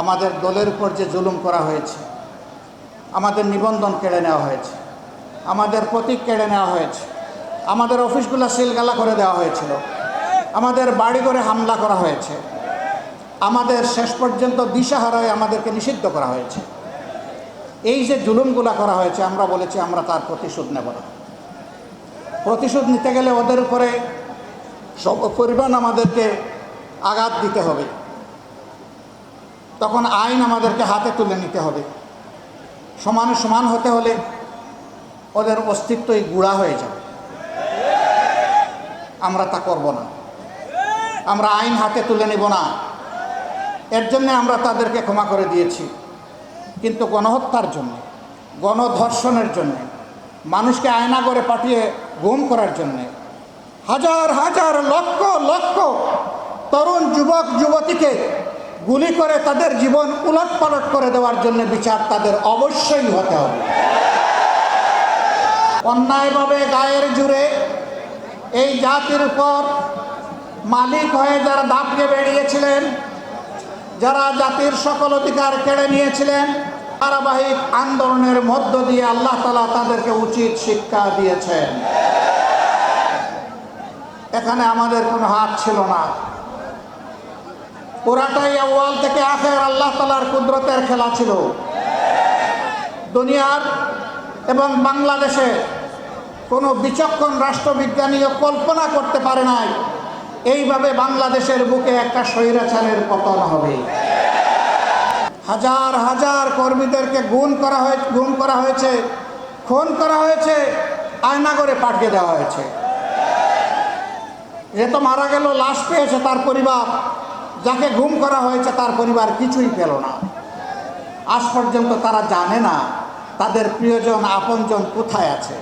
আমাদের দলের উপর যে জুলুম করা হয়েছে, আমাদের নিবন্ধন কেড়ে নেওয়া হয়েছে, আমাদের প্রতীক কেড়ে নেওয়া হয়েছে, আমাদের অফিসগুলো সিলগালা করে দেওয়া হয়েছিল, আমাদের বাড়ি করে হামলা করা হয়েছে, আমাদের শেষ পর্যন্ত দিশাহারায় আমাদেরকে নিষিদ্ধ করা হয়েছে। এই যে জুলুমগুলা করা হয়েছে, আমরা বলেছি আমরা তার প্রতিশোধ নেব না। প্রতিশোধ নিতে গেলে ওদের উপরে সব পরিমাণ আমাদেরকে আঘাত দিতে হবে। তখন আইন আমাদেরকে হাতে তুলে নিতে হবে। সমানে সমান হতে হলে ওদের অস্তিত্বই গুড়া হয়ে যাবে। আমরা তা করব না। আমরা আইন হাতে তুলে নেব না। এর জন্য আমরা তাদেরকে ক্ষমা করে দিয়েছি। কিন্তু গণহত্যার জন্য, গণধর্ষণের জন্য, মানুষকে আয়না করে পাঠিয়ে গুম করার জন্যে, হাজার হাজার, লক্ষ লক্ষ তরুণ যুবক, যুবতীকে গুলি করে তাদের জীবন উলট পালট করে দেওয়ার জন্য বিচার তাদের অবশ্যই হতে হবে। অন্যায়ভাবে গায়ের জুড়ে এই জাতির উপর মালিক হয়ে যারা দাপকে বেরিয়েছিলেন, যারা জাতির সকল অধিকার কেড়ে নিয়েছিলেন, ধারাবাহিক আন্দোলনের মধ্য দিয়ে আল্লাহ তালা তাদেরকে উচিত শিক্ষা দিয়েছেন। এখানে আমাদের কোনো হাত ছিল না। পুরাটাই আওয়াল থেকে আখের আল্লাহ তালার কুদরতের খেলা ছিল। দুনিয়ার এবং বাংলাদেশে কোনো বিচক্ষণ রাষ্ট্রবিজ্ঞানীও কল্পনা করতে পারে নাই, এইভাবে বাংলাদেশের বুকে একটা স্বৈরাচারের পতন হবে। হাজার হাজার কর্মীদেরকে গুণ করা হয়ে, গুম করা হয়েছে, খুন করা হয়েছে, আয়না করে পাঠিয়ে দেওয়া হয়েছে। এ তো মারা গেল, লাশ পেয়েছে তার পরিবার। যাকে ঘুম করা হয়েছে তার পরিবার কিছুই পেল না। আজ পর্যন্ত তারা জানে না তাদের প্রিয়জন আপনজন কোথায় আছে।